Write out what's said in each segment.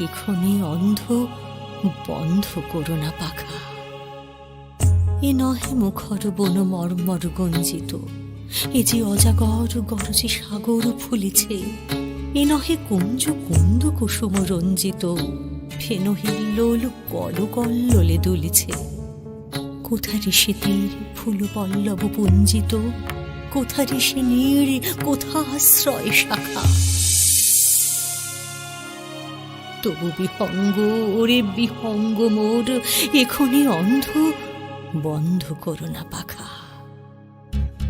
এখনই অন্ধ, বন্ধ করো না পাখা। এ নহে মুখর বন মর্মর গঞ্জিত, এ যে অজাগর গরজে সাগর ফুলিছে, এ নহে কুঞ্জ কুন্দ কুসুম রঞ্জিত ফেনহিল্লোল কল কল্লোলে দুলিছে। কোথা ঋষিতীর ফুল পল্লব পুঞ্জিত কোথা ঋষি নীড় কোথা আশ্রয় শাখা। তবু বিহঙ্গ, ওরে বিহঙ্গ মোর, এখনই অন্ধ, বন্ধ করো না পাখা।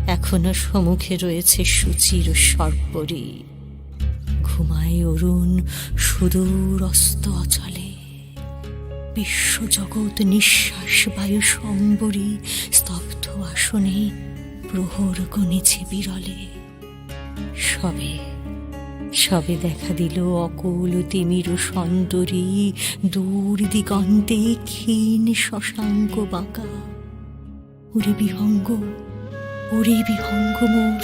এখনও সম্মুখে রয়েছে সুচির সর্পরি। ঘুমায় অরুণ সুদূর অস্ত অচলে। বিশ্বজগৎ নিঃশ্বাস বায়ু সম্বরী, স্তব্ধ আসনে প্রহর গণেছে বিরলে। সবে সবে দেখা দিল অকুল তিমির সন্তরী দূর দিগন্তে ক্ষীণ শশাঙ্ক বাঁকা। ওরে বিহঙ্গ ওরে বিহঙ্গ মোর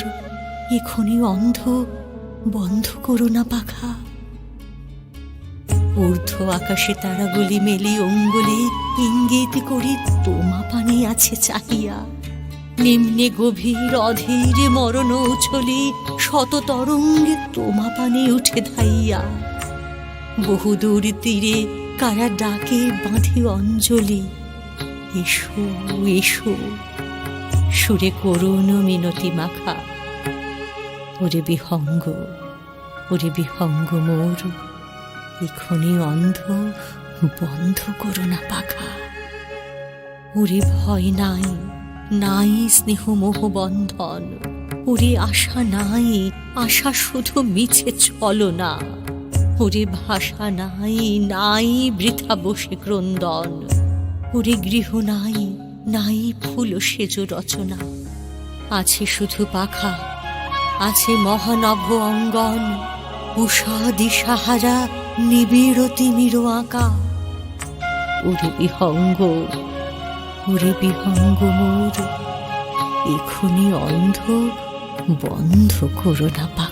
এখনই অন্ধ, বন্ধ করো না পাখা। ঊর্ধ্ব আকাশে তারাগুলি মেলি অঙ্গুলি ইঙ্গিত করি তোমা পানি আছে চাহিয়া। নিম্নে গভীর অধীর মরণ উছলি, শত তরঙ্গে তোমা পানে উঠে ধাইয়া। বহুদূর তীরে কারা ডাকে বাঁধে অঞ্জলি। এসো এসো, সুরে করুণ মিনতি মাখা। ওরে বিহঙ্গ ওরে বিহঙ্গ মোর এখনই অন্ধ, বন্ধ করো না পাখা। ওরে ভয় নাই নাই স্নেহ মোহ বন্ধন। ওরে আশা নাই, আশা শুধু মিছে চলো না। ওরে ভাষা নাই নাই বৃথা বসে ক্রন্দন। ওরে গৃহ নাই নাই ফুল সেজ রচনা। আছে শুধু পাখা, আছে মহানভ অঙ্গন। উষা দিশাহারা, নিবিড় তিমির আঁকা। ওরে বিহঙ্গ ওরে বিহঙ্গ মোর এখনই অন্ধ বন্ধ করো না